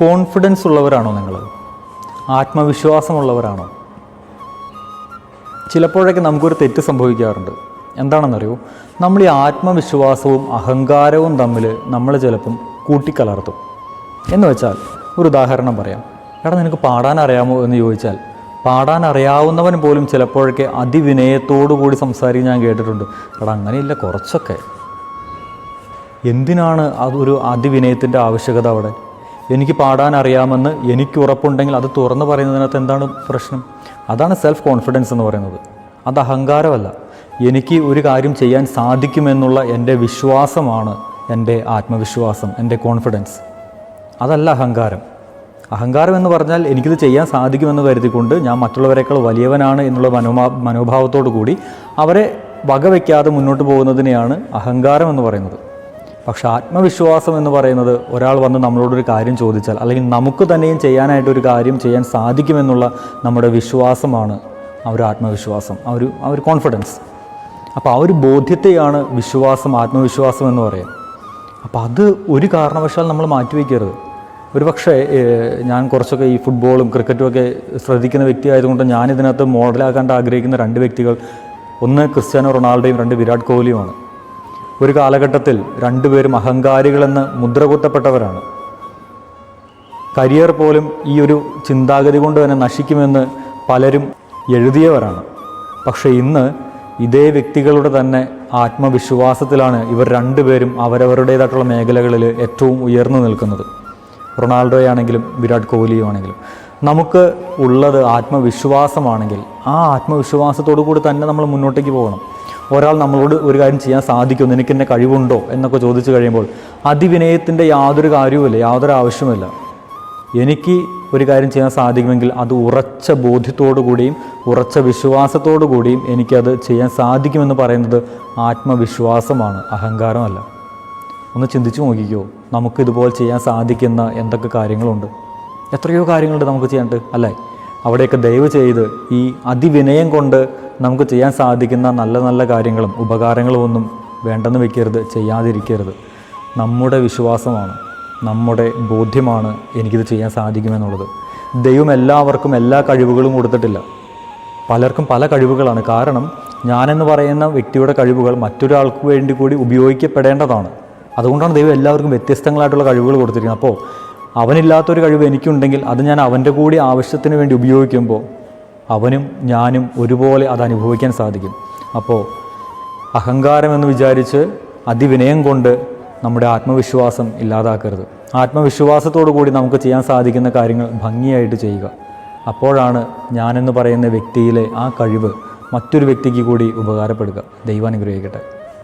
Confidence ഉള്ളവരാണോ നിങ്ങൾ ആത്മവിശ്വാസമുള്ളവരാണോ? ചിലപ്പോഴൊക്കെ നമുക്കൊരു തെറ്റ് സംഭവിക്കാറുണ്ട്. എന്താണെന്നറിയോ? നമ്മൾ ഈ ആത്മവിശ്വാസവും അഹങ്കാരവും തമ്മിൽ നമ്മൾ ചിലപ്പം കൂട്ടിക്കലർത്തും. എന്ന് വെച്ചാൽ ഒരു ഉദാഹരണം പറയാം. എടാ നിനക്ക് പാടാൻ അറിയാമോ എന്ന് ചോദിച്ചാൽ പാടാൻ അറിയാവുന്നവൻ പോലും ചിലപ്പോഴൊക്കെ അതിവിനയത്തോടു കൂടി സംസാരിക്കാൻ ഞാൻ കേട്ടിട്ടുണ്ട്. എടാ അങ്ങനെയില്ല കുറച്ചൊക്കെ. എന്തിനാണ് അതൊരു അതിവിനയത്തിന്റെ ആവശ്യകത അവിടെ? എനിക്ക് പാടാൻ അറിയാമെന്ന് എനിക്ക് ഉറപ്പുണ്ടെങ്കിൽ അത് തുറന്നു പറയുന്നതിനകത്ത് എന്താണ് പ്രശ്നം? അതാണ് സെൽഫ് കോൺഫിഡൻസ് എന്ന് പറയുന്നത്. അത് അഹങ്കാരമല്ല. എനിക്ക് ഒരു കാര്യം ചെയ്യാൻ സാധിക്കുമെന്നുള്ള എന്റെ വിശ്വാസമാണ് എന്റെ ആത്മവിശ്വാസം എന്റെ കോൺഫിഡൻസ് അതല്ല അഹങ്കാരം. അഹങ്കാരം എന്ന് പറഞ്ഞാൽ എനിക്കിത് ചെയ്യാൻ സാധിക്കുമെന്ന് കരുതിക്കൊണ്ട് ഞാൻ മറ്റുള്ളവരെക്കാൾ വലിയവനാണ് എന്നുള്ള മനോഭാ മനോഭാവത്തോടു കൂടി അവരെ വകവയ്ക്കാതെ മുന്നോട്ട് പോകുന്നതിനെയാണ് അഹങ്കാരം എന്ന് പറയുന്നത്. പക്ഷെ ആത്മവിശ്വാസം എന്ന് പറയുന്നത് ഒരാൾ വന്ന് നമ്മളോടൊരു കാര്യം ചോദിച്ചാൽ അല്ലെങ്കിൽ നമുക്ക് തന്നെയും ചെയ്യാനായിട്ടൊരു കാര്യം ചെയ്യാൻ സാധിക്കുമെന്നുള്ള നമ്മുടെ വിശ്വാസമാണ് ആ ഒരു ആത്മവിശ്വാസം ആ ഒരു ആ ഒരു കോൺഫിഡൻസ് അപ്പോൾ ആ ഒരു ബോധ്യത്തെയാണ് വിശ്വാസം ആത്മവിശ്വാസം എന്ന് പറയുന്നത്. അപ്പോൾ അത് ഒരു കാരണവശാൽ നമ്മൾ മാറ്റിവെക്കരുത് ഒരു പക്ഷേ ഞാൻ കുറച്ചൊക്കെ ഈ ഫുട്ബോളും ക്രിക്കറ്റും ഒക്കെ ശ്രദ്ധിക്കുന്ന വ്യക്തി ആയതുകൊണ്ട് ഞാൻ മോഡലാക്കാൻ ആഗ്രഹിക്കുന്ന രണ്ട് വ്യക്തികൾ ഒന്ന് ക്രിസ്ത്യാനോ റൊണാൾഡോയും രണ്ട് വിരാട് കോഹ്ലിയുമാണ്. ഒരു കാലഘട്ടത്തിൽ രണ്ടുപേരും അഹങ്കാരികളെന്ന് മുദ്രകുത്തപ്പെട്ടവരാണ്. കരിയർ പോലും ഈ ഒരു ചിന്താഗതി കൊണ്ട് തന്നെ നശിക്കുമെന്ന് പലരും എഴുതിയവരാണ്. പക്ഷേ ഇന്ന് ഇതേ വ്യക്തികളുടെ തന്നെ ആത്മവിശ്വാസത്തിലാണ് ഇവർ രണ്ടുപേരും അവരവരുടേതായിട്ടുള്ള മേഖലകളിൽ ഏറ്റവും ഉയർന്നു നിൽക്കുന്നത്. റൊണാൾഡോയാണെങ്കിലും വിരാട് കോഹ്ലിയും ആണെങ്കിലും നമുക്ക് ഉള്ളത് ആത്മവിശ്വാസമാണെങ്കിൽ ആ ആത്മവിശ്വാസത്തോടു കൂടി തന്നെ നമ്മൾ മുന്നോട്ടേക്ക് പോകണം. ഒരാൾ നമ്മളോട് ഒരു കാര്യം ചെയ്യാൻ സാധിക്കും നിനക്ക് എന്നെ കഴിവുണ്ടോ? എന്നൊക്കെ ചോദിച്ചു കഴിയുമ്പോൾ അതിവിനയത്തിന്റെ യാതൊരു കാര്യവുമില്ല യാതൊരു ആവശ്യമില്ല എനിക്ക് ഒരു കാര്യം ചെയ്യാൻ സാധിക്കുമെങ്കിൽ അത് ഉറച്ച ബോധ്യത്തോടു കൂടിയും ഉറച്ച വിശ്വാസത്തോടു കൂടിയും എനിക്കത് ചെയ്യാൻ സാധിക്കുമെന്ന് പറയുന്നത് ആത്മവിശ്വാസമാണ് അഹങ്കാരമല്ല. ഒന്ന് ചിന്തിച്ചു നോക്കിക്കോ നമുക്ക് ഇതുപോലെ ചെയ്യാൻ സാധിക്കുന്ന എന്തൊക്കെ കാര്യങ്ങളുണ്ട്? എത്രയോ കാര്യങ്ങളുണ്ട് നമുക്ക് ചെയ്യാണ്ട് അല്ലേ? അവിടെയൊക്കെ ദയവ് ചെയ്ത് ഈ അതിവിനയം കൊണ്ട് നമുക്ക് ചെയ്യാൻ സാധിക്കുന്ന നല്ല നല്ല കാര്യങ്ങളും ഉപകാരങ്ങളും ഒന്നും വേണ്ടെന്ന് വെക്കരുത് ചെയ്യാതിരിക്കരുത്. നമ്മുടെ വിശ്വാസമാണ് നമ്മുടെ ബോധ്യമാണ് എനിക്കിത് ചെയ്യാൻ സാധിക്കുമെന്നുള്ളത്. ദൈവം എല്ലാവർക്കും എല്ലാ കഴിവുകളും കൊടുത്തിട്ടില്ല. പലർക്കും പല കഴിവുകളാണ്. കാരണം ഞാനെന്ന് പറയുന്ന വ്യക്തിയുടെ കഴിവുകൾ മറ്റൊരാൾക്ക് വേണ്ടി കൂടി ഉപയോഗിക്കപ്പെടേണ്ടതാണ്. അതുകൊണ്ടാണ് ദൈവം എല്ലാവർക്കും വ്യത്യസ്തങ്ങളായിട്ടുള്ള കഴിവുകൾ കൊടുത്തിരിക്കുന്നത്. അപ്പോൾ അവനില്ലാത്തൊരു കഴിവ് എനിക്കുണ്ടെങ്കിൽ അത് ഞാൻ അവന്റെ കൂടി ആവശ്യത്തിന് വേണ്ടി ഉപയോഗിക്കുമ്പോൾ അവനും ഞാനും ഒരുപോലെ അത് അനുഭവിക്കാൻ സാധിക്കും. അപ്പോൾ അഹങ്കാരമെന്ന് വിചാരിച്ച് അതിവിനയം കൊണ്ട് നമ്മുടെ ആത്മവിശ്വാസം ഇല്ലാതാക്കരുത്. ആത്മവിശ്വാസത്തോടു കൂടി നമുക്ക് ചെയ്യാൻ സാധിക്കുന്ന കാര്യങ്ങൾ ഭംഗിയായിട്ട് ചെയ്യുക. അപ്പോഴാണ് ഞാനെന്ന് പറയുന്ന വ്യക്തിയിലെ ആ കഴിവ് മറ്റൊരു വ്യക്തിക്ക് കൂടി ഉപകാരപ്പെടുക. ദൈവാനുഗ്രഹിക്കട്ടെ.